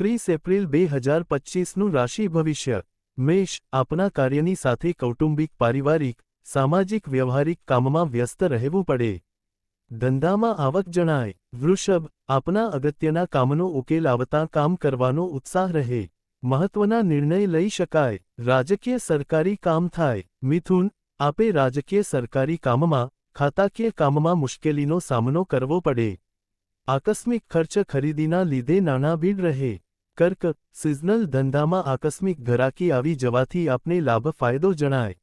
ત્રીસ એપ્રિલ બે હજાર પચીસનું રાશિ ભવિષ્ય. મેષ આપના કાર્યની સાથે કૌટુંબિક, પારિવારિક, સામાજિક, વ્યવહારિક કામમાં વ્યસ્ત રહેવું પડે. ધંધામાં આવક જણાય. વૃષભ આપના અગત્યના કામનો ઉકેલ આવતા કામ કરવાનો ઉત્સાહ રહે. મહત્વના નિર્ણય લઈ શકાય. રાજકીય સરકારી કામ થાય. મિથુન આપે રાજકીય સરકારી કામમાં, ખાતાકીય કામમાં મુશ્કેલીનો સામનો કરવો પડે. આકસ્મિક ખર્ચ ખરીદીના લીધે નાણાભીડ રહે. કર્ક, સિઝનલ ધંધામાં આકસ્મિક ઘરાકી આવી જવાથી આપને લાભ ફાયદો જણાય.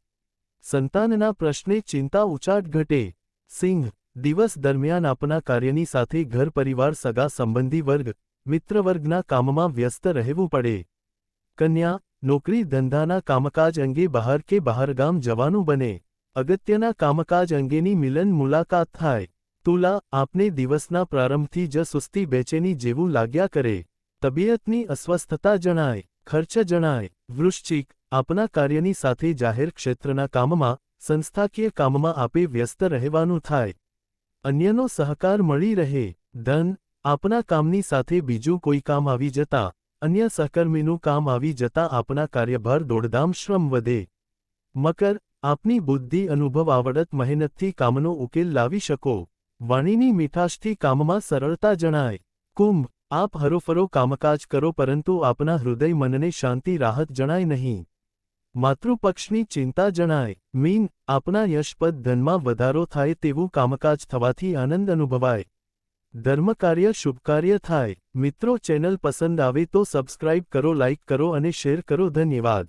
સંતાનના પ્રશ્ને ચિંતા ઉચાટ ઘટે. સિંહ, દિવસ દરમિયાન આપના કાર્યની સાથે ઘર પરિવાર, સગા સંબંધી વર્ગ, મિત્રવર્ગના કામમાં વ્યસ્ત રહેવું પડે. કન્યા, નોકરી ધંધાના કામકાજ અંગે બહાર કે બહારગામ જવાનું બને. અગત્યના કામકાજ અંગેની મિલન મુલાકાત થાય. તુલા, આપને દિવસના પ્રારંભથી જ સુસ્તી બેચેની જેવું લાગ્યા કરે. તબિયતની અસ્વસ્થતા જણાય, ખર્ચ જણાય, વૃશ્ચિક, આપના કાર્યની સાથે જાહેર ક્ષેત્રના કામમાં, સંસ્થાકીય કામમાં આપે વ્યસ્ત રહેવાનું થાય. અન્યનો સહકાર મળી રહે, ધન, આપના કામની સાથે બીજું કોઈ કામ આવી જતા, અન્ય સહકર્મીનું કામ આવી જતા આપના કાર્યભાર દોડધામ શ્રમ વધે. મકર, આપની બુદ્ધિ, અનુભવ, આવડત, મહેનતથી કામનો ઉકેલ લાવી શકો. વાણીની મીઠાશથી કામમાં સરળતા જણાય. કુંભ આપ હરોફરો કામકાજ કરો પરંતુ આપના હૃદય મનને શાંતિ રાહત જણાય નહીં. માતૃપક્ષની ચિંતા જણાય, મીન આપના યશપદ ધનમાં વધારો થાય તેવું કામકાજ થવાથી આનંદ અનુભવાય. ધર્મકાર્ય શુભકાર્ય થાય. મિત્રો ચેનલ પસંદ આવે તો સબસ્ક્રાઇબ કરો, લાઇક કરો અને શેર કરો. ધન્યવાદ.